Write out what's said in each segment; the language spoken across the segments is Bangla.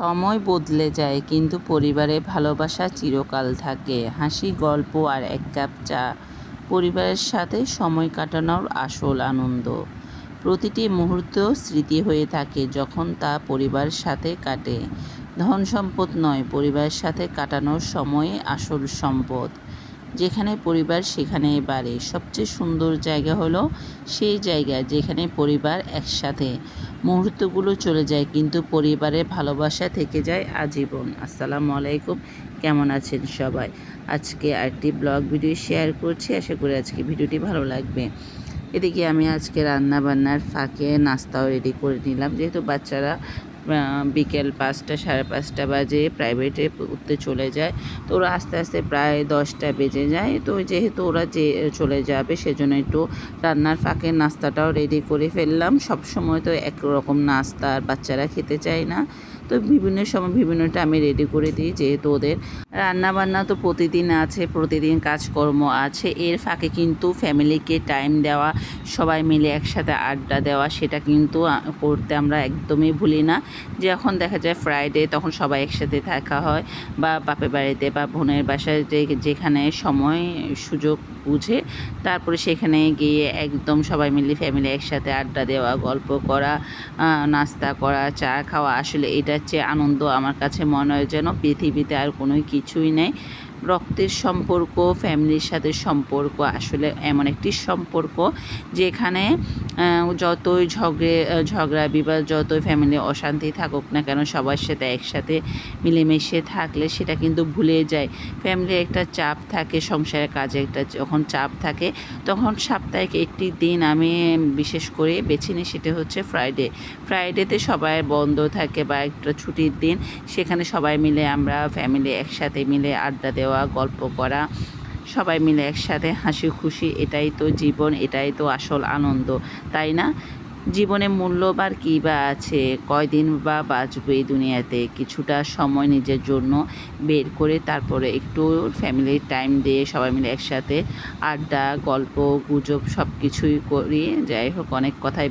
সময় বদলে যায়, কিন্তু পরিবারে ভালোবাসা চিরকাল থাকে। হাসি, গল্প আর এক কাপ চা পরিবারের সাথে সময় কাটানোর আসল আনন্দ। প্রতিটি মুহূর্ত স্মৃতি হয়ে থাকে যখন তা পরিবারের সাথে কাটে। ধন সম্পদ নয়, পরিবারের সাথে কাটানোর সময় আসল সম্পদ। যেখানে পরিবার সেখানেই বাড়ে। সবচেয়ে সুন্দর জায়গা হলো সেই জায়গা যেখানে পরিবার একসাথে মুহূর্তগুলো চলে যায়, কিন্তু পরিবারের ভালোবাসা থেকে যায় আজীবন। আসসালামু আলাইকুম, কেমন আছেন সবাই? আজকে আরেকটি ব্লগ ভিডিও শেয়ার করছি, আশা করি আজকে ভিডিওটি ভালো লাগবে। এদিকে আমি আজকে রান্না বান্নার ফাঁকে নাস্তাও রেডি করে নিলাম। যেহেতু বাচ্চারা বিকেল পাঁচটা, সাড়ে পাঁচটা বাজে প্রাইভেটে উঠতে চলে যায়। তো ওরা আস্তে আস্তে প্রায় দশটা বেজে যায়। তো যেহেতু ওরা যে, চলে যাবে সেজন্য একটু রান্নার ফাঁকে নাস্তাটাও রেডি করে ফেললাম। সব সময় তো একরকম নাস্তা আর বাচ্চারা খেতে চায় না। তো বিভিন্ন সময় বিভিন্নটা আমি রেডি করে দিই যেহেতু ওদের রান্না বান্না তো প্রতিদিন আছে, প্রতিদিন কাজকর্ম আছে। এর ফাঁকে কিন্তু ফ্যামিলিকে টাইম দেওয়া, সবাই মিলে একসাথে আড্ডা দেওয়া, সেটা কিন্তু করতে আমরা একদমই ভুলি না। যখন দেখা যায় ফ্রাইডে তখন সবাই একসাথে থাকা হয় বা বাপের বাড়িতে বা বোনের বাসায় যে, যেখানে সময়, সুযোগ বুঝে তারপরে সেখানে গিয়ে একদম সবাই মিলে ফ্যামিলি একসাথে আড্ডা দেওয়া, গল্প করা নাস্তা করা, চা খাওয়া, আসলে এটার চেয়ে আনন্দ আমার কাছে মনে হয় যেন পৃথিবীতে আর কোনো কিছুই নেই। রক্তের সম্পর্ক, ফ্যামিলির সাথে সম্পর্ক, আসলে এমন একটি সম্পর্ক যেখানে যতই ঝগড়ে ঝগড়া বিবাদ যতই ফ্যামিলি অশান্তি থাকুক না কেন, সবার সাথে একসাথে মিলেমিশে থাকলে সেটা কিন্তু ভুলে যায়। ফ্যামিলির একটা চাপ থাকে, সংসারের কাজে একটা যখন চাপ থাকে, তখন সাপ্তাহিক একটি দিন আমি বিশেষ করে বেছে নিই, সেটা হচ্ছে ফ্রাইডে ফ্রাইডেতে সবাই বন্ধ থাকে বা একটা ছুটির দিন, সেখানে সবাই মিলে আমরা ফ্যামিলি একসাথে মিলে আড্ডা দেওয়া গল্প করা, সবাই মিলে একসাথে হাসি খুশি, এটাই তো জীবন, এটাই তো আসল আনন্দ, তাই না? জীবনে মূল্যবার কী বা আছে? কয়দিন বা বাঁচবে এই দুনিয়াতে? কিছুটা সময় নিজের জন্য বের করে তারপরে একটু ফ্যামিলির টাইম দিয়ে সবাই মিলে একসাথে আড্ডা, গল্প, গুজব সব কিছুই করি। যাই হোক, অনেক কথাই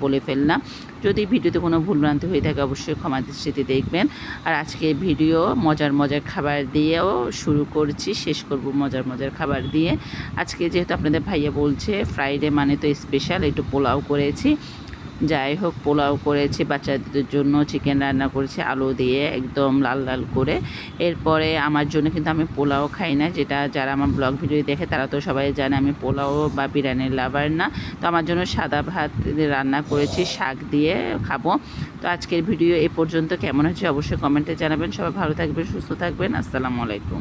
বলে ফেললাম। যদি ভিডিওতে কোনো ভুলভ্রান্তি হয়ে থাকে, অবশ্যই ক্ষমা দৃষ্টিতে দেখবেন। আর আজকে ভিডিও মজার মজার খাবার দিয়েও শুরু করছি, শেষ করব মজার মজার খাবার দিয়ে। আজকে যেহেতু আপনাদের ভাইয়া বলছে ফ্রাইডে মানে তো স্পেশাল একটু পোলাও করেছি। যাই হোক পোলাও করেছি, বাচ্চাদের জন্য চিকেন রান্না করেছি, আলু দিয়ে একদম লাল লাল করে। এরপরে আমার জন্য কিন্তু আমি পোলাও খাই না, যেটা যারা আমার ব্লগ ভিডিও দেখে তারা তো সবাই জানে আমি পোলাও বা বিরিয়ানির লাভার না। তো আমার জন্য সাদা ভাত রান্না করেছি, শাক দিয়ে খাব। তো আজকের ভিডিও এ পর্যন্ত কেমন হচ্ছে অবশ্যই কমেন্টে জানাবেন। সবাই ভালো থাকবেন, সুস্থ থাকবেন। আসসালামু আলাইকুম।